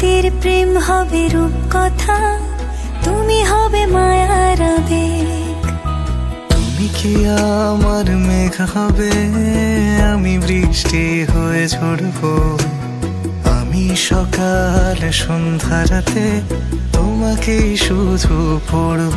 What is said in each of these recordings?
আমাদের প্রেম হবে রূপ কথা তুমি হবে মায়ার আবেগ। তুমি কি আমার মেঘ হবে? আমি বৃষ্টি হয়ে ঝরবো। আমি সকাল সন্ধ্যা রাতে তোমাকে শুধু পড়ব।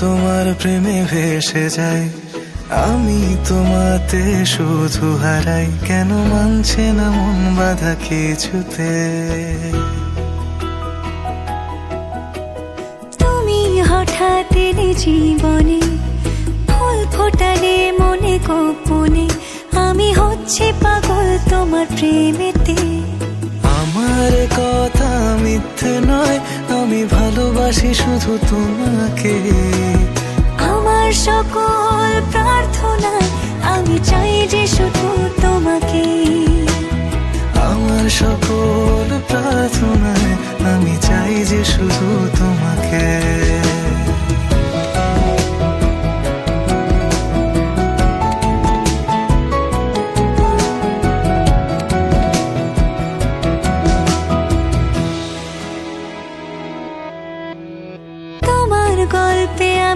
তোমার প্রেমে ভেসে যাই আমি তোমাতে শুধু হারাই। কেন মানছে না মন বাধা কিছুতে? তুমি হঠাৎ এলে জীবনে ফুল ফোটালে মনে গোপনে। আমি হচ্ছে পাগল তোমার প্রেমেতে। আমার কথা মিথ্যে নয় ভালোবাসি শুধু তোমাকে। আমার সকল প্রার্থনা আমি চাই যে শুধু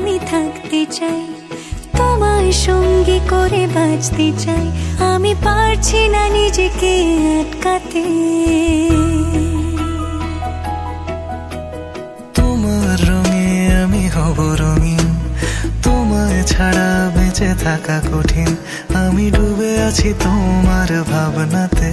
আমি থাকতে চাই, তোমার সঙ্গী করে বাঁচতে চাই। আমি পারছি না নিজেকে আটকাতে। তোমার রঙে আমি হব রঙিন, তোমায় ছাড়া বেঁচে থাকা কঠিন। আমি ডুবে আছি তোমার ভাবনাতে